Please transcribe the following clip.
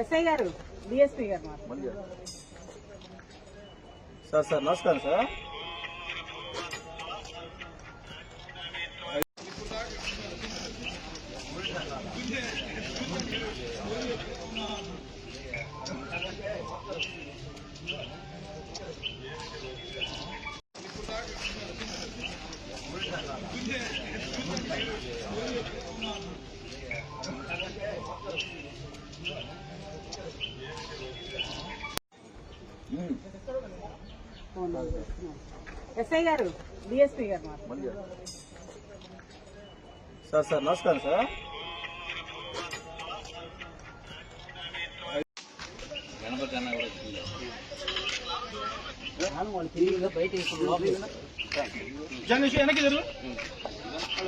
SI గారు DSP గారు sir sir నమస్కారం సార్. ఎస్ఐ గారు డిఎస్పీ గారు. సార్ సార్ నమస్కారం సార్. వెనక్కి జరుగు వెనక్కి జరగండి ఇంకా